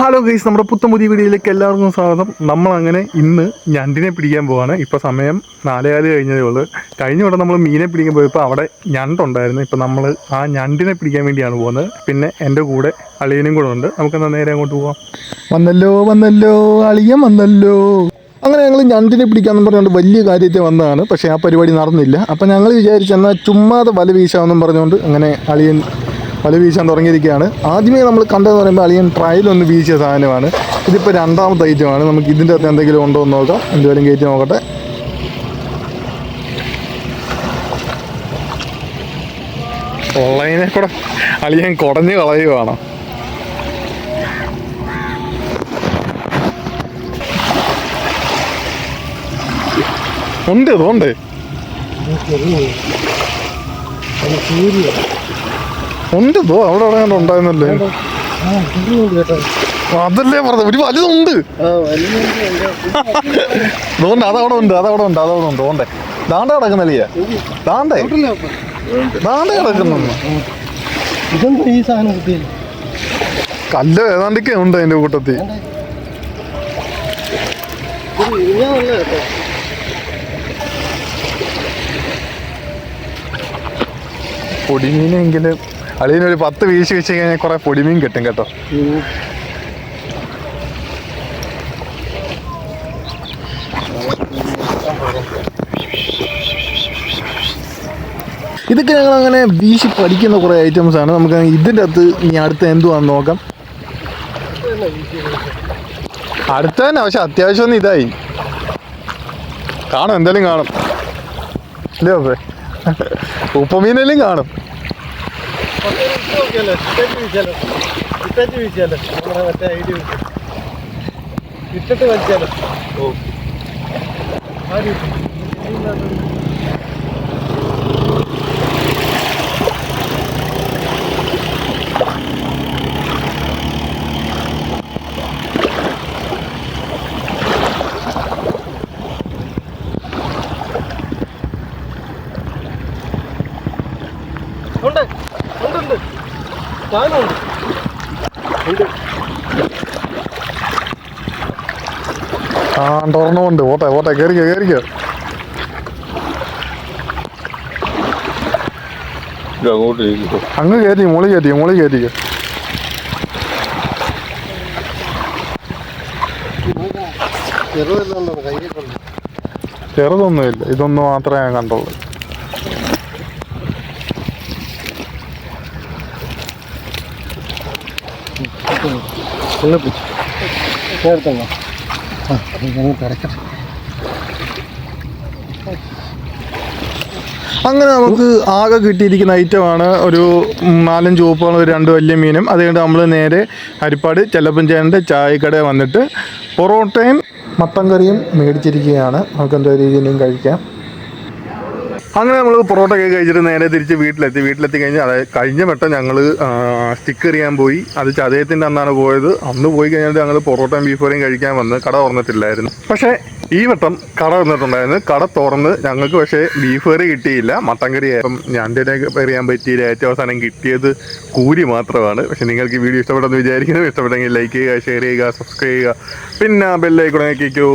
Hello guys നമ്മുടെ പുത്തൻ പുതിയ വീഡിയോയിലേക്ക് എല്ലാവർക്കും സ്വാഗതം. നമ്മൾ അങ്ങനെ ഇന്ന് ഞണ്ടിനെ പിടിക്കാൻ പോവാണ്. ഇപ്പോൾ സമയം നാലേകാൽ കഴിഞ്ഞതേ ഉള്ളൂ. കഴിഞ്ഞ ഇവിടെ നമ്മൾ മീനെ പിടിക്കാൻ പോയപ്പോൾ അവിടെ ഞണ്ടുണ്ടായിരുന്നു. ഇപ്പോൾ നമ്മൾ ആ ഞണ്ടിനെ പിടിക്കാൻ വേണ്ടിയാണ് പോകുന്നത്. പിന്നെ എന്റെ കൂടെ അളിയനും കൂടെ ഉണ്ട്. നമുക്കെന്നാൽ നേരെ അങ്ങോട്ട് പോവാം. വന്നല്ലോ വന്നല്ലോ അളിയൻ വന്നല്ലോ. അങ്ങനെ ഞങ്ങൾ ഞണ്ടിനെ പിടിക്കാമെന്ന് പറഞ്ഞുകൊണ്ട് വലിയ കാര്യത്തിൽ വന്നതാണ്. പക്ഷേ ആ പരിപാടി നടന്നില്ല. അപ്പോൾ ഞങ്ങൾ വിചാരിച്ചെന്നാൽ ചുമ്മാതെ വല വീശാമെന്നും പറഞ്ഞുകൊണ്ട് അങ്ങനെ അളിയൻ വല വീശാൻ തുടങ്ങിയിരിക്കുകയാണ്. ആദ്യമേ നമ്മൾ കണ്ടതെന്ന് പറയുമ്പോൾ അളിയൻ ട്രയൽ ഒന്ന് വീശിയ സാധനമാണ്. ഇതിപ്പോൾ രണ്ടാമത്തെ ഐറ്റമാണ് നമുക്ക് ഇതിന്റെ അകത്ത് എന്തെങ്കിലും ഉണ്ടോ എന്ന് നോക്കാം. എന്തുവരും കയറ്റി നോക്കട്ടെ. ഓൺലൈനെ കൂടെ അളിയൻ കുടഞ്ഞ് കളയുവാണോ. ഉണ്ട് ഇതുണ്ട്. ഉണ്ട് ഇതോ അവിടെ അവിടെ ഉണ്ടായിരുന്നല്ലേ? അതല്ലേ പറഞ്ഞത്. ഒരു വലുതുണ്ട്. അതുകൊണ്ട് അതവിടെ ഉണ്ട് അതവിടെ ഉണ്ട് അതവിടെ ഉണ്ട്. ഓണ്ടേ ദാണ്ട കിടക്കുന്നല്ലേ ദാണ്ടേ? ദാണ്ട കിടക്കുന്നു. കല്ല് ഏതാണ്ടൊക്കെ ഉണ്ട് അതിന്റെ കൂട്ടത്തിൽ? പൊടിമീനെങ്കിലും അളിയനൊരു പത്ത് വീശി വെച്ച് കഴിഞ്ഞാൽ കുറെ പൊടിമീൻ കിട്ടും കേട്ടോ. ഇതൊക്കെ ഞങ്ങൾ അങ്ങനെ വീശി പഠിക്കുന്ന കുറേ ഐറ്റംസ് ആണ്. നമുക്ക് ഇതിന്റെ അകത്ത് ഇനി അടുത്ത എന്തുവാന്ന് നോക്കാം. അടുത്ത തന്നെ പക്ഷെ അത്യാവശ്യം ഒന്ന് ഇതായി. കാണും എന്തായാലും കാണും. ഇല്ലേ ഉപ്പമീനെല്ലാം കാണും. നോക്കിയല്ലോ ഇട്ടേച്ച് വീശാലോ ഇട്ടേച്ച് വീശാലോ നമ്മുടെ മറ്റേ ഐഡിയ വെച്ച് ഇട്ടിട്ട് വലിച്ചാലോ ഓ ആ രീതി ഉണ്ട്. ഉണ്ട് സാധനമുണ്ട് ഉണ്ട്. ആ തുറന്നുണ്ട് ഓട്ടെ ഓട്ടെ കയറിക്കോ കയറിക്കോ അങ്ങ് കയറ്റി മുളി കയറ്റി മുളി കയറ്റിക്കോ ചെറുതൊന്നുമില്ല. ഇതൊന്നും മാത്രമേ ഞാൻ കണ്ടുള്ളൂ. അങ്ങനെ നമുക്ക് ആകെ കിട്ടിയിരിക്കുന്ന ഐറ്റമാണ് ഒരു നാലഞ്ച് ഉപ്പുകളും ഒരു രണ്ട് വലിയ മീനും. അത് നമ്മൾ നേരെ ഹരിപ്പാട് ചെല്ലപ്പഞ്ചേന്റെ ചായക്കട വന്നിട്ട് പൊറോട്ടയും മട്ടൻ കറിയും മേടിച്ചിരിക്കുകയാണ്. നമുക്ക് എന്തോ രീതിയിലും കഴിക്കാം. അങ്ങനെ നമ്മൾ പൊറോട്ട ഒക്കെ കഴിച്ചിട്ട് നേരെ തിരിച്ച് വീട്ടിലെത്തി. വീട്ടിലെത്തി കഴിഞ്ഞാൽ അതായത് കഴിഞ്ഞ വട്ടം ഞങ്ങൾ സ്റ്റിക്ക് എറിയാൻ പോയി. അത് ചതയത്തിന്റെ അന്നാണ് പോയത്. അന്ന് പോയി കഴിഞ്ഞാൽ ഞങ്ങൾ പൊറോട്ടയും ബീഫ് കറിയും കഴിക്കാൻ വന്ന് കട തുറന്നിട്ടില്ലായിരുന്നു. പക്ഷേ ഈ വട്ടം കട തുറന്നിട്ടുണ്ടായിരുന്നു. കട തുറന്ന് ഞങ്ങൾക്ക് പക്ഷേ ബീഫ് കറി കിട്ടിയില്ല. മട്ടൻ കറി ആയപ്പം ഞണ്ടിനെ എറിയാൻ പറ്റിയില്ല. ഏറ്റവും അവസാനം കിട്ടിയത് കൂരി മാത്രമാണ്. പക്ഷെ നിങ്ങൾക്ക് ഈ വീഡിയോ ഇഷ്ടപ്പെട്ടെന്ന് വിചാരിക്കുന്നു. ഇഷ്ടപ്പെട്ടെങ്കിൽ ലൈക്ക് ചെയ്യുക ഷെയർ ചെയ്യുക സബ്സ്ക്രൈബ് ചെയ്യുക. പിന്നെ ബെല്ലൈക്കോ